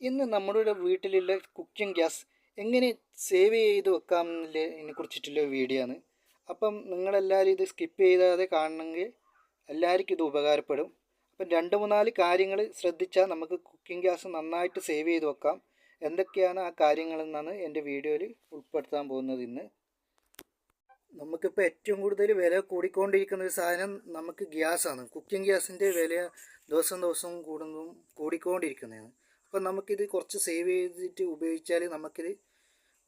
ഇന്ന് നമ്മുടെ വീട്ടിലുള്ള കുക്കിംഗ് ഗ്യാസ് എങ്ങനെ സേവ് ചെയ്ത് വെക്കാം എന്നതിനെ കുറിച്ചിട്ടുള്ള വീഡിയോ ആണ്. അപ്പം നിങ്ങളെല്ലാവരും ഇത് സ്കിപ്പ് ചെയ്താതെ കാണണമെങ്കിൽ എല്ലാവർക്കും ഇത് ഉപകാരപ്പെടും. അപ്പം രണ്ട് മൂന്നാൽ കാര്യങ്ങൾ ശ്രദ്ധിച്ചാൽ നമുക്ക് കുക്കിംഗ് ഗ്യാസ് നന്നായിട്ട് സേവ് ചെയ്ത് വെക്കാം. എന്തൊക്കെയാണ് ആ കാര്യങ്ങളെന്നാണ് എന്റെ വീഡിയോയിൽ ഉൾപ്പെടുത്താൻ പോകുന്നത് ഇന്ന്. നമുക്കിപ്പോൾ ഏറ്റവും കൂടുതൽ വില കൂടിക്കൊണ്ടിരിക്കുന്ന ഒരു സാധനം നമുക്ക് ഗ്യാസാണ്. കുക്കിംഗ് ഗ്യാസിന്റെ വില ദിവസം ദിവസവും കൂടുന്നതും കൂടിക്കൊണ്ടിരിക്കുന്നതാണ്. അപ്പം നമുക്കിത് കുറച്ച് സേവ് ചെയ്തിട്ട് ഉപയോഗിച്ചാൽ നമുക്കിത്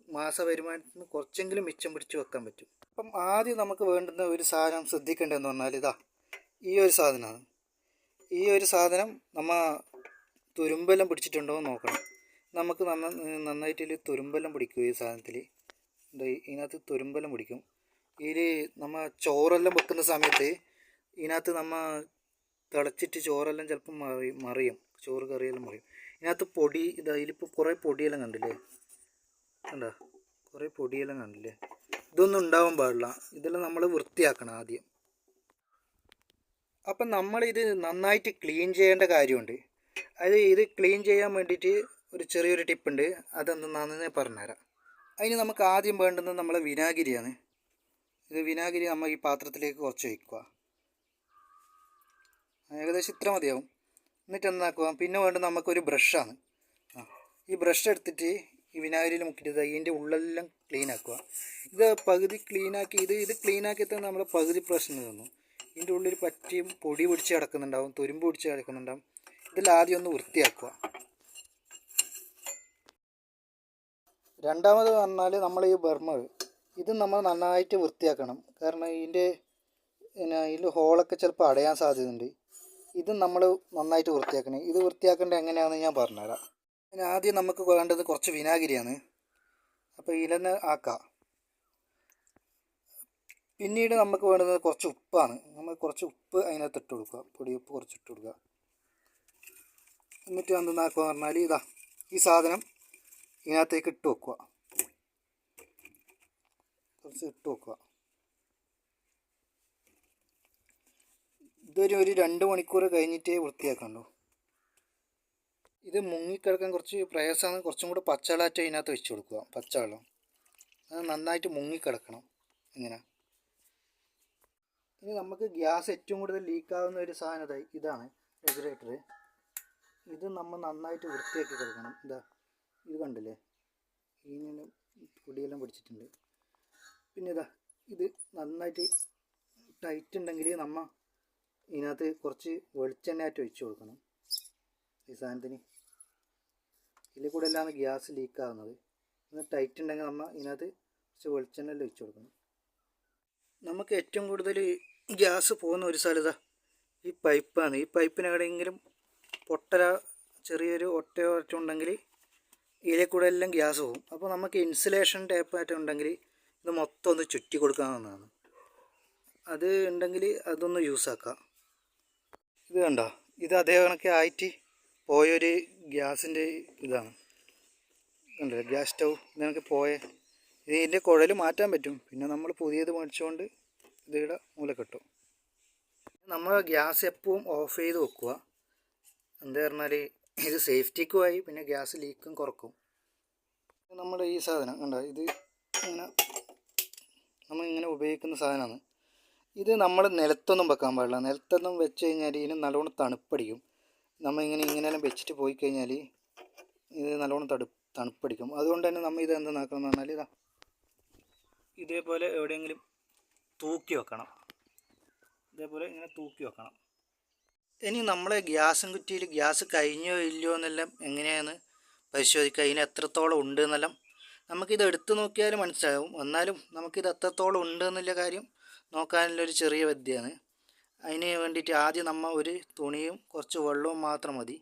മാസ വരുമാനത്തിൽ നിന്ന് കുറച്ചെങ്കിലും മിച്ചം പിടിച്ച് വെക്കാൻ പറ്റും. അപ്പം ആദ്യം നമുക്ക് വേണ്ടുന്ന ഒരു സാധനം ശ്രദ്ധിക്കേണ്ടതെന്ന് പറഞ്ഞാൽ ഇതാ ഈ ഒരു സാധനമാണ്. ഈ ഒരു സാധനം നമ്മൾ തുരുമ്പെല്ലാം പിടിച്ചിട്ടുണ്ടോ എന്ന് നോക്കണം. നമുക്ക് നന്ന നന്നായിട്ട് തുരുമ്പെല്ലാം പിടിക്കും ഈ സാധനത്തിൽ ഇതിനകത്ത് തുരുമ്പെല്ലാം പിടിക്കും. ഇതിൽ നമ്മൾ ചോറെല്ലാം വെക്കുന്ന സമയത്ത് ഇതിനകത്ത് നമ്മ തിളച്ചിട്ട് ചോറെല്ലാം ചിലപ്പോൾ മറി മറിയും. ചോറ് കറിയെല്ലാം മറിയും. ഇതിനകത്ത് പൊടി ഇതാ ഇതിലിപ്പോൾ കുറേ പൊടിയെല്ലാം കണ്ടില്ലേ? കണ്ടോ? കുറേ പൊടിയെല്ലാം കണ്ടില്ലേ? ഇതൊന്നും ഉണ്ടാവാൻ പാടില്ല. ഇതെല്ലാം നമ്മൾ വൃത്തിയാക്കണം ആദ്യം. അപ്പം നമ്മളിത് നന്നായിട്ട് ക്ലീൻ ചെയ്യേണ്ട കാര്യമുണ്ട്. അത് ഇത് ക്ലീൻ ചെയ്യാൻ വേണ്ടിയിട്ട് ഒരു ചെറിയൊരു ടിപ്പുണ്ട്. അതെന്താണെന്ന് ഞാൻ പറഞ്ഞുതരാം. അതിന് നമുക്ക് ആദ്യം വേണ്ടുന്നത് നമ്മളെ വിനാഗിരിയാണ്. ഇത് വിനാഗിരി നമ്മൾ ഈ പാത്രത്തിലേക്ക് കുറച്ച് വയ്ക്കുക ഏകദേശം ഇത്ര മതിയാവും. എന്നിട്ട് എന്താക്കുക? പിന്നെ വേണ്ടത് നമുക്കൊരു ബ്രഷാണ്. ആ ഈ ബ്രഷ് എടുത്തിട്ട് ഈ വിനാഗിരിയിൽ മുക്കിയിട്ട് ഇതിന്റെ ഉള്ളെല്ലാം ക്ലീൻ ആക്കുക. ഇത് പകുതി ക്ലീനാക്കി ഇത് ഇത് ക്ലീൻ ആക്കി തന്നെ നമ്മുടെ പകുതി പ്രശ്നം തന്നു ഇതിന്റെ ഉള്ളിൽ പറ്റിയും പൊടി പിടിച്ച് കിടക്കുന്നുണ്ടാവും തുരുമ്പ് പിടിച്ച് കിടക്കുന്നുണ്ടാവും. ഇതിൽ ആദ്യം ഒന്ന് വൃത്തിയാക്കുക. രണ്ടാമത് പറഞ്ഞാൽ നമ്മൾ ഈ ബർമർ ഇത് നമ്മൾ നന്നായിട്ട് വൃത്തിയാക്കണം. കാരണം ഇതിന്റെ പിന്നെ ഇതിൽ ഹോളൊക്കെ ചിലപ്പോൾ അടയാൻ സാധ്യതയുണ്ട്. ഇത് നമ്മൾ നന്നായിട്ട് വൃത്തിയാക്കണേ. ഇത് വൃത്തിയാക്കേണ്ടത് എങ്ങനെയാണെന്ന് ഞാൻ പറഞ്ഞുതരാം. പിന്നെ ആദ്യം നമുക്ക് വേണ്ടത് കുറച്ച് വിനാഗിരിയാണ്. അപ്പോൾ ഇലന്ന് ആക്കാം. പിന്നീട് നമുക്ക് വേണ്ടത് കുറച്ച് ഉപ്പാണ്. നമ്മൾ കുറച്ച് ഉപ്പ് അതിനകത്ത് ഇട്ട് കൊടുക്കുക. പൊടി ഉപ്പ് കുറച്ച് ഇട്ട് കൊടുക്കുക. എന്നിട്ട് എന്തെന്നാക്കുക പറഞ്ഞാൽ ഇതാ ഈ സാധനം ഇതിനകത്തേക്ക് ഇട്ട് വെക്കുക. കുറച്ച് ഇട്ട് വെക്കുക. ഇതൊരു ഒരു രണ്ട് മണിക്കൂർ കഴിഞ്ഞിട്ടേ വൃത്തിയാക്കണ്ടു. ഇത് മുങ്ങിക്കിടക്കാൻ കുറച്ച് പ്രയാസമാണ്. കുറച്ചും കൂടെ പച്ചവെള്ളമായിട്ട് അതിനകത്ത് വെച്ച് കൊടുക്കുക. പച്ചവെള്ളം. അത് നന്നായിട്ട് മുങ്ങിക്കിടക്കണം. ഇങ്ങനെ. ഇനി നമുക്ക് ഗ്യാസ് ഏറ്റവും കൂടുതൽ ലീക്കാവുന്ന ഒരു സാധനം ഇതാ- ഇതാണ് റെഗുലേറ്റർ ഇത് നമ്മൾ നന്നായിട്ട് വൃത്തിയാക്കി കൊടുക്കണം. ഇതാ ഇത് കണ്ടില്ലേ? ഇങ്ങനെ പൊടിയെല്ലാം പിടിച്ചിട്ടുണ്ട്. പിന്നെ ഇതാ ഇത് നന്നായിട്ട് ടൈറ്റ് ഉണ്ടെങ്കിൽ നമ്മ ഇതിനകത്ത് കുറച്ച് വെളിച്ചെണ്ണയായിട്ട് ഒഴിച്ച് കൊടുക്കണം. ഈ സാധനത്തിന്. ഇതിൽ കൂടെ എല്ലാം ഗ്യാസ് ലീക്കാവുന്നത് ഒന്ന് ടൈറ്റ് ഉണ്ടെങ്കിൽ നമ്മൾ ഇതിനകത്ത് കുറച്ച് വെളിച്ചെണ്ണ ഒഴിച്ചു കൊടുക്കണം. നമുക്ക് ഏറ്റവും കൂടുതൽ ഗ്യാസ് പോകുന്ന ഒരു സ്ഥലത ഈ പൈപ്പാണ് ഈ പൈപ്പിന് എവിടെയെങ്കിലും പൊട്ടല ചെറിയൊരു ഒട്ടയോ ഒറ്റ ഉണ്ടെങ്കിൽ ഇതിലെ കൂടെ എല്ലാം ഗ്യാസ് പോകും. അപ്പോൾ നമുക്ക് ഇൻസുലേഷൻ ടേപ്പായിട്ട് ഉണ്ടെങ്കിൽ ഇത് മൊത്തം ഒന്ന് ചുറ്റി കൊടുക്കാവുന്നതാണ്. അത് ഉണ്ടെങ്കിൽ അതൊന്ന് യൂസ് ആക്കാം. ഇത് കണ്ടോ? ഇത് അതേ കണക്കെ ആയിട്ട് പോയൊരു ഗ്യാസിന്റെ ഇതാണ്. കണ്ടോ? ഗ്യാസ് സ്റ്റൗ ഇതിനൊക്കെ പോയേ ഇത് ഇതിന്റെ കുഴൽ മാറ്റാൻ പറ്റും. പിന്നെ നമ്മൾ പുതിയത് മേടിച്ചുകൊണ്ട് ഇതിവിടെ മൂല കിട്ടും നമ്മൾ ഗ്യാസ് എപ്പോഴും ഓഫ് ചെയ്ത് വെക്കുക. എന്താ പറഞ്ഞാൽ ഇത് സേഫ്റ്റിക്കുമായി പിന്നെ ഗ്യാസ് ലീക്കും കുറക്കും. നമ്മുടെ ഈ സാധനം കണ്ടോ? ഇത് ഇങ്ങനെ നമ്മൾ ഇങ്ങനെ ഉപയോഗിക്കുന്ന സാധനമാണ്. ഇത് നമ്മൾ നിലത്തൊന്നും വെക്കാൻ പാടില്ല. നിലത്തൊന്നും വെച്ച് കഴിഞ്ഞാൽ ഇതിന് നല്ലോണം തണുപ്പടിക്കും. നമ്മൾ ഇങ്ങനെ ഇങ്ങനെയെല്ലാം വെച്ചിട്ട് പോയി കഴിഞ്ഞാൽ ഇത് നല്ലോണം തണു തണുപ്പടിക്കും. അതുകൊണ്ട് തന്നെ നമ്മൾ ഇത് എന്താക്കണം എന്ന് പറഞ്ഞാൽ ഇതാ. ഇതേപോലെ എവിടെയെങ്കിലും തൂക്കി വെക്കണം. ഇതേപോലെ ഇങ്ങനെ തൂക്കി വെക്കണം. ഇനി നമ്മളെ ഗ്യാസും കുറ്റിയിൽ ഗ്യാസ് കഴിഞ്ഞോ ഇല്ലയോ എന്നെല്ലാം എങ്ങനെയാണ് പരിശോധിക്കുക. ഇതിന് എത്രത്തോളം ഉണ്ട് എന്നെല്ലാം. നമുക്കിത് എടുത്തു നോക്കിയാൽ മനസ്സിലാവും. എന്നാലും നമുക്കിത് എത്രത്തോളം ഉണ്ട് എന്നുള്ള കാര്യം നോക്കാനുള്ള ഒരു ചെറിയ വിദ്യയാണ് അതിന് വേണ്ടിയിട്ട് ആദ്യം നമ്മൾ ഒരു തുണിയും കുറച്ച് വെള്ളവും മാത്രം മതി.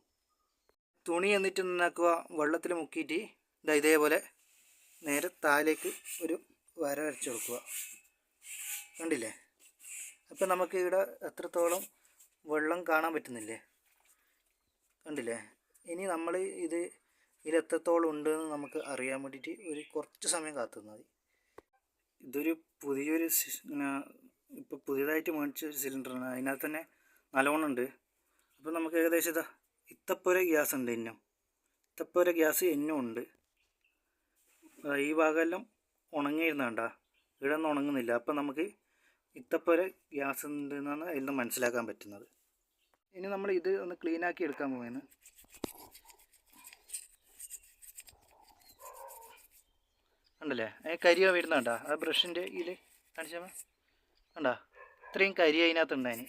തുണി എന്നിട്ട് നന്നാക്കുക. വെള്ളത്തിൽ മുക്കിയിട്ട് ഇതാ ഇതേപോലെ നേരെ താലേക്ക് ഒരു വര വരച്ച് കൊടുക്കുക. കണ്ടില്ലേ? അപ്പം നമുക്ക് ഇവിടെ എത്രത്തോളം വെള്ളം കാണാൻ പറ്റുന്നില്ലേ? കണ്ടില്ലേ? ഇനി നമ്മൾ ഇത് ഇതിലെത്രത്തോളം ഉണ്ടെന്ന് നമുക്ക് അറിയാൻ വേണ്ടിയിട്ട് ഒരു കുറച്ച് സമയം കാത്തുന്നത് മതി. ഇതൊരു പുതിയൊരു ഇപ്പോൾ പുതിയതായിട്ട് മേടിച്ച ഒരു സിലിണ്ടറാണ് അതിനകത്ത് തന്നെ നല്ലോണം ഉണ്ട്. അപ്പോൾ നമുക്ക് ഏകദേശം ഇതാ ഇത്തപ്പൊര ഗ്യാസ് ഉണ്ട് ഇന്നും ഇത്തപ്പോരെ ഗ്യാസ് എന്നും ഉണ്ട്. ഈ ഭാഗമെല്ലാം ഉണങ്ങിയിരുന്ന കണ്ട. ഇവിടെ ഒന്നും ഉണങ്ങുന്നില്ല. അപ്പം നമുക്ക് ഇത്തപ്പോരെ ഗ്യാസ് ഉണ്ടെന്നാണ് അതിൽ നിന്ന് മനസ്സിലാക്കാൻ പറ്റുന്നത്. ഇനി നമ്മൾ ഇത് ഒന്ന് ക്ലീനാക്കി എടുക്കാൻ പോകുന്നത് ഉണ്ടല്ലേ കരിയ വരുന്നുണ്ടാ ആ ബ്രഷിന്റെ ഇതിൽ കാണിച്ചാൽ കണ്ടാ? ഇത്രയും കരി അതിനകത്ത് ഉണ്ടായിന്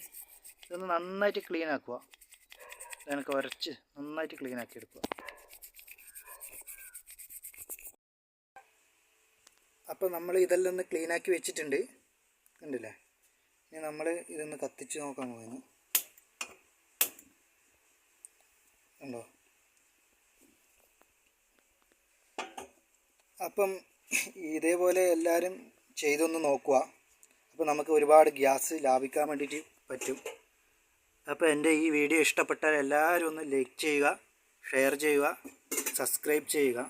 ഇതൊന്ന് നന്നായിട്ട് ക്ലീൻ ആക്കുക ഇതെനിക്ക് ഉരച്ച് നന്നായിട്ട് ക്ലീൻ ആക്കി എടുക്കുക അപ്പോൾ നമ്മൾ ഇതെല്ലാം ഒന്ന് ക്ലീൻ ആക്കി വെച്ചിട്ടുണ്ട്. കണ്ടില്ലേ? ഇനി നമ്മൾ ഇതൊന്ന് കത്തിച്ച് നോക്കാൻ പോകുന്നു ഉണ്ടോ അപ്പം ഇതേപോലെ എല്ലാവരും ചെയ്തൊന്ന് നോക്കുക. അപ്പോൾ നമുക്ക് ഒരുപാട് ഗ്യാസ് ലാഭിക്കാൻ വേണ്ടിയിട്ട് പറ്റും. അപ്പോൾ എന്റെ ഈ വീഡിയോ ഇഷ്ടപ്പെട്ടാൽ എല്ലാവരും ഒന്ന് ലൈക്ക് ചെയ്യുക ഷെയർ ചെയ്യുക സബ്സ്ക്രൈബ് ചെയ്യുക.